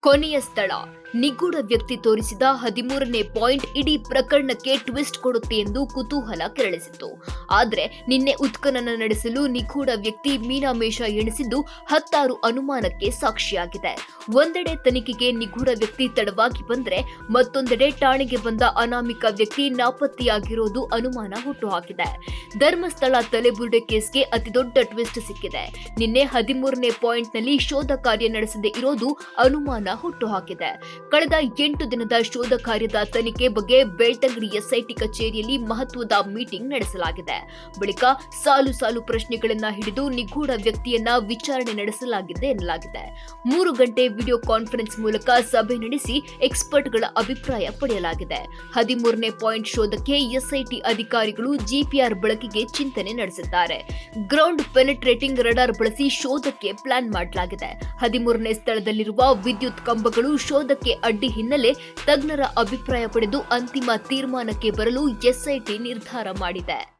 ಕೊನೆಯ ಸ್ಥಳ. ನಿಗೂಢ ವ್ಯಕ್ತಿ ತೋರಿಸಿದ ಹದಿಮೂರನೇ ಪಾಯಿಂಟ್ ಇಡೀ ಪ್ರಕರಣಕ್ಕೆ ಟ್ವಿಸ್ಟ್ ಕೊಡುತ್ತೆ ಎಂದು ಕುತೂಹಲ ಕೆರಳಿಸಿತ್ತು. ಆದರೆ ನಿನ್ನೆ ಉತ್ಖನನ ನಡೆಸಲು ನಿಗೂಢ ವ್ಯಕ್ತಿ ಮೀನಾಮೇಷ ಎಣಿಸಿದ್ದು ಹತ್ತಾರು ಅನುಮಾನಕ್ಕೆ ಸಾಕ್ಷಿಯಾಗಿದೆ. ಒಂದೆಡೆ ತನಿಖೆಗೆ ನಿಗೂಢ ವ್ಯಕ್ತಿ ತಡವಾಗಿ ಬಂದ್ರೆ ಮತ್ತೊಂದೆಡೆ ಠಾಣೆಗೆ ಬಂದ ಅನಾಮಿಕ ವ್ಯಕ್ತಿ ನಾಪತ್ತೆಯಾಗಿರೋದು ಅನುಮಾನ ಹುಟ್ಟುಹಾಕಿದೆ. ಧರ್ಮಸ್ಥಳ ತಲೆಬುರುಡೆ ಕೇಸ್ಗೆ ಅತಿದೊಡ್ಡ ಟ್ವಿಸ್ಟ್ ಸಿಕ್ಕಿದೆ. ನಿನ್ನೆ ಹದಿಮೂರನೇ ಪಾಯಿಂಟ್ನಲ್ಲಿ ಶೋಧ ಕಾರ್ಯ ನಡೆಸದೇ ಇರೋದು ಅನುಮಾನ ಹುಟ್ಟುಹಾಕಿದೆ. ಕಳೆದ ಎಂಟು ದಿನದ ಶೋಧ ಕಾರ್ಯದ ತನಿಖೆ ಬಗ್ಗೆ ಬೆಳ್ತಂಗಡಿ ಎಸ್ಐಟಿ ಕಚೇರಿಯಲ್ಲಿ ಮಹತ್ವದ ಮೀಟಿಂಗ್ ನಡೆಸಲಾಗಿದೆ. ಬಳಿಕ ಸಾಲು ಸಾಲು ಪ್ರಶ್ನೆಗಳನ್ನ ಹಿಡಿದು ನಿಗೂಢ ವ್ಯಕ್ತಿಯನ್ನ ವಿಚಾರಣೆ ನಡೆಸಲಾಗಿದೆ ಎನ್ನಲಾಗಿದೆ. ಮೂರು ಗಂಟೆ ವಿಡಿಯೋ ಕಾನ್ಫರೆನ್ಸ್ ಮೂಲಕ ಸಭೆ ನಡೆಸಿ ಎಕ್ಸ್ಪರ್ಟ್ಗಳ ಅಭಿಪ್ರಾಯ ಪಡೆಯಲಾಗಿದೆ. ಹದಿಮೂರನೇ ಪಾಯಿಂಟ್ ಶೋಧಕ್ಕೆ ಎಸ್ಐಟಿ ಅಧಿಕಾರಿಗಳು ಜಿಪಿಆರ್ ಬಳಕೆಗೆ ಚಿಂತನೆ ನಡೆಸಿದ್ದಾರೆ. ಗ್ರೌಂಡ್ ಪೆನೆಟ್ರೇಟಿಂಗ್ ರಡಾರ್ ಬಳಸಿ ಶೋಧಕ್ಕೆ ಪ್ಲಾನ್ ಮಾಡಲಾಗಿದೆ. ಹದಿಮೂರನೇ ಸ್ಥಳದಲ್ಲಿರುವ ವಿದ್ಯುತ್ ಕಂಬಗಳು ಶೋಧಕ್ಕೆ ಅಡ್ಡಿ ಹಿನ್ನೆಲೆ ತಜ್ಞರ ಅಭಿಪ್ರಾಯ ಪಡೆದು ಅಂತಿಮ ತೀರ್ಮಾನಕ್ಕೆ ಬರಲು ಎಸ್ಐಟಿ ನಿರ್ಧಾರ ಮಾಡಿದೆ.